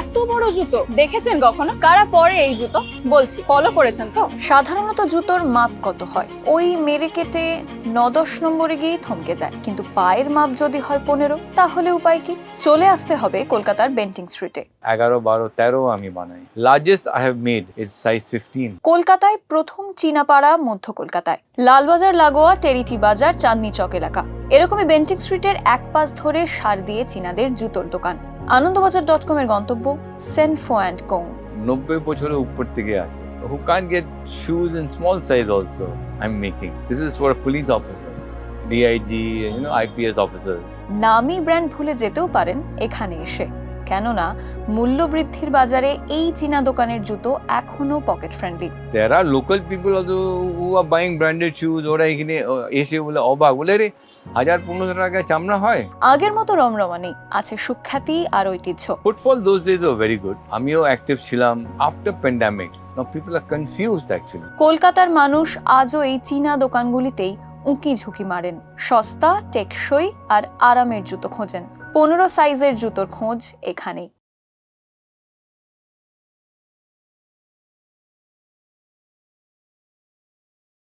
এত বড় জুতো? দেখেছেন কখনো? কারা পরে এই জুতো? বলছি ফলো করেছেন তো? সাধারণত জুতোর মাপ কত হয়? ওই মেরে কেটে ন দশ নম্বরে গিয়ে থমকে যায়। কিন্তু পায়ের মাপ যদি হয় পনেরো তাহলে উপায় কি? চলে আসতে হবে কলকাতার বেন্টিং স্ট্রিটে। এগারো বারো তেরো আমি বানাই। Largest I have made is size fifteen কলকাতায় প্রথম চীনাপাড়া মধ্য কলকাতায়। লালবাজার লাগোয়া টেরিটি বাজার চাঁদনি চক এলাকা। এরকমই বেন্টিং স্ট্রিটের এক পাশ ধরে সার দিয়ে চীনাদের জুতোর দোকান। আনন্দবাজার ডট কম এর গন্তব্য সেনফো অ্যান্ড কোং নব্বই বছরের উপর থেকে আছে who can't get shoes in small size also i'm making this is for a police officer dig you know ips officer. নামি ব্র্যান্ড ভুলে যেতেও পারেন এখানে এসে কেননা মূল্যবৃদ্ধির বাজারে এই চীনা দোকানের জুতো এখনও pocket friendly there are local people also who are buying branded shoes ওরা এখানে এসে বলে অবাক। বলে রে হাজার পনেরোশো টাকায় চামড়া হয়? আগের মতো রমরমা নেই আছে সুখ্যাতি আর ঐতিহ্য। ফুটফল দোজ ডেজ ও ভেরি গুড আমিও অ্যাক্টিভ ছিলাম after pandemic now people are confused actually কলকাতার মানুষ আজও এই চীনা দোকানগুলিতেই উঁকি ঝুঁকি মারেন। সস্তা টেকসই আর আরামের জুতো খোঁজেন। পনেরো সাইজের জুতোর খোঁজ এখানেই।